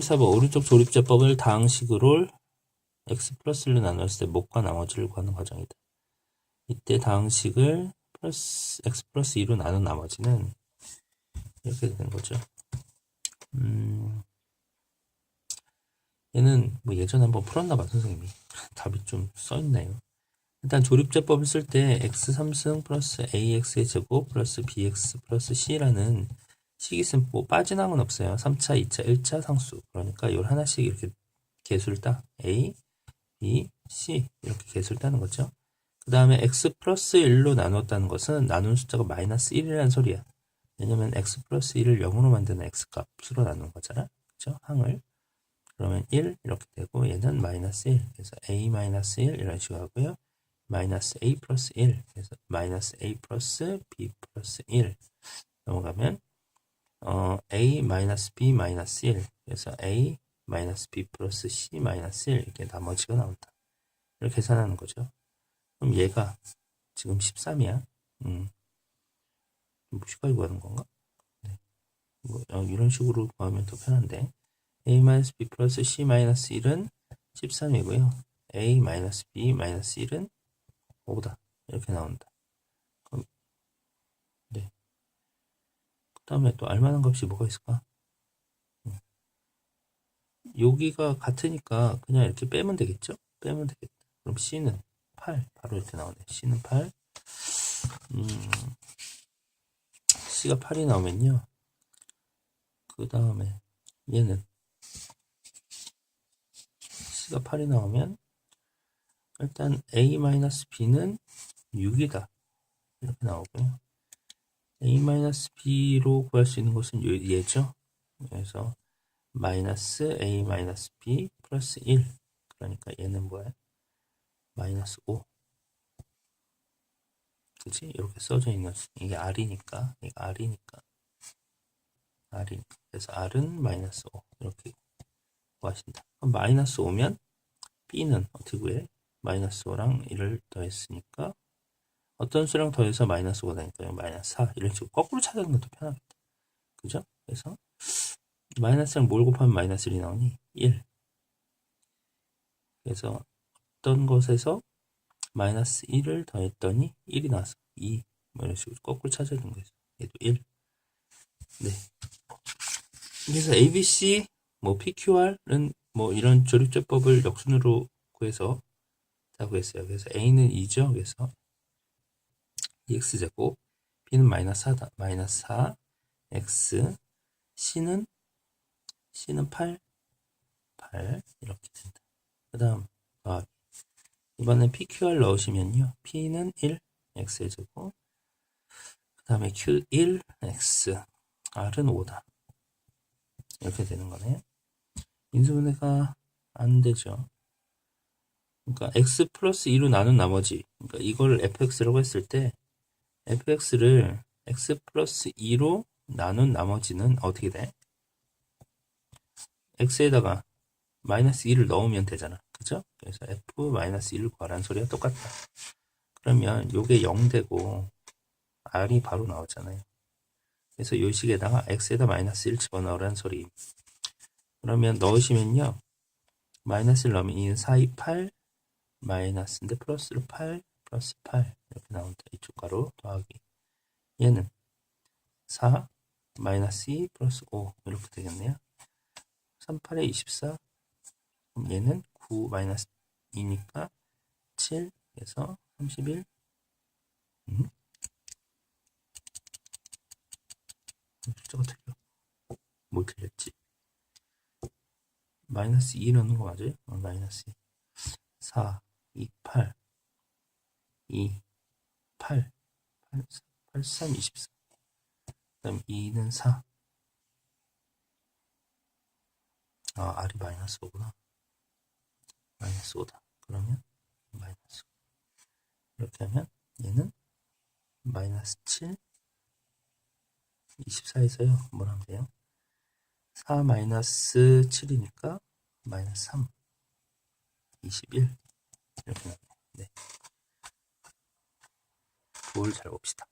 4번 오른쪽 조립제법을 다항식으로 x 플러스를 나눴을 때 목과 나머지를 구하는 과정이다. 이때 다항식을 플러스 x 플러스 2로 나눈 나머지는 이렇게 되는 거죠. 음, 얘는 뭐 예전에 한번 풀었나 봐 선생님이 답이 좀 써있네요. 일단 조립제법을 쓸 때 x 3승 플러스 ax의 제곱 플러스 bx 플러스 c라는 있으면 뭐 빠지나은 없어요. 3차, 2차, 1차 상수. 그러니까 이걸 하나씩 이렇게 개수를 따. a, b, c 이렇게 개수를 따는 거죠. 그 다음에 x 플러스 1로 나눴다는 것은 나눈 숫자가 마이너스 1이라는 소리야. 왜냐면 x 플러스 1을 0으로 만드는 x 값으로 나눈 거잖아. 그죠? 항을. 그러면 1 이렇게 되고 얘는 마이너스 1. 그래서 a 마이너스 1 이런 식으로 하고요. 마이너스 a 플러스 1. 그래서 마이너스 a 플러스 b 플러스 1. 넘어가면 어, a b 마이너스 1. 그래서 a b 플러스 c 마이너스 1 이렇게 나머지가 나온다. 이렇게 계산하는 거죠. 그럼 얘가 지금 13이야. 음. 무시까지 구하는 건가? 네. 뭐, 어, 이런 식으로 구하면 더 편한데. a b 플러스 c 마이너스 1은 13이고요. a b 마이너스 1은 5다. 이렇게 나온다. 그럼, 네. 그 다음에 또 알만한 값이 뭐가 있을까? 음. 여기가 같으니까 그냥 이렇게 빼면 되겠죠? 빼면 되겠다. 그럼 c는 8. 바로 이렇게 나오네. c는 8. 음, c가 8이 나오면요. 그 다음에 얘는 c가 8이 나오면 일단 a-b는 6이다. 이렇게 나오고요. A-b로 구할 수 있는 것은 얘죠. 그래서 마이너스 a-b 플러스 1. 그러니까 얘는 뭐야? 마이너스 5. 그치? 이렇게 써져 있는, 이게 R이니까, 이게 R이니까. R이니까. 그래서 R은 마이너스 5. 이렇게 구하신다. 그럼 마이너스 5면 B는 어떻게 구해? 마이너스 5랑 1을 더했으니까 어떤 수랑 더해서 마이너스 5가 되니까요. 마이너스 4. 이런 식으로 거꾸로 찾아는 것도 편하겠다. 그죠? 그래서 마이너스랑 뭘 곱하면 마이너스 1이 나오니? 1. 그래서 어떤 것에서 마이너스 1을 더했더니 1이 나와서 2. 뭐 이런 식으로 거꾸로 찾아주는 거죠. 얘도 1. 네. 그래서 ABC, 뭐 PQR은 뭐 이런 조립제법을 역순으로 구해서 다 구했어요. 그래서 A는 2죠. 그래서 2x제곱, B는 마이너스 4다. 마이너스 4, X, C는 C는 8, 8 이렇게 된다. 그 다음 아, 이번엔 PQR 넣으시면요. P는 1, X의 제곱. 그 다음에 Q1, X. R은 5다. 이렇게 되는 거네요. 인수분해가 안 되죠. 그러니까 X 플러스 2로 나눈 나머지. 그러니까 이걸 fx라고 했을 때 fx를 x 플러스 2로 나눈 나머지는 어떻게 돼? x에다가 마이너스 2를 넣으면 되잖아. 그죠? 그래서 f 마이너스 1 구하라는 소리가 똑같다. 그러면 요게 0 되고 r이 바로 나오잖아요. 그래서 요 식에다가 x에다 마이너스 1 집어넣으라는 소리. 그러면 넣으시면요. 마이너스 1 넣으면 2는 4, 2, 8 마이너스인데 플러스로 8 플러스 8 이렇게 나온다. 이쪽 가로 더하기. 얘는 4 마이너스 2 플러스 5 이렇게 되겠네요. 3, 8에 24 그럼 얘는 9 마이너스 2니까 7 그래서 31 음? 숫자가 틀려 뭘 틀렸지? 마이너스 2 넣는 거 맞아요? 어, 마이너스 2 4 2 8 2 8 8 8 3 24 그 다음 2는 4 아, R이 마이너스 5구나. 마이너스 5다. 그러면 마이너스 5. 이렇게 하면 얘는 마이너스 7 24에서요. 뭘 하면 돼요? 4 마이너스 7이니까 마이너스 3 21 이렇게 나와요. 네. 뭘 잘 봅시다.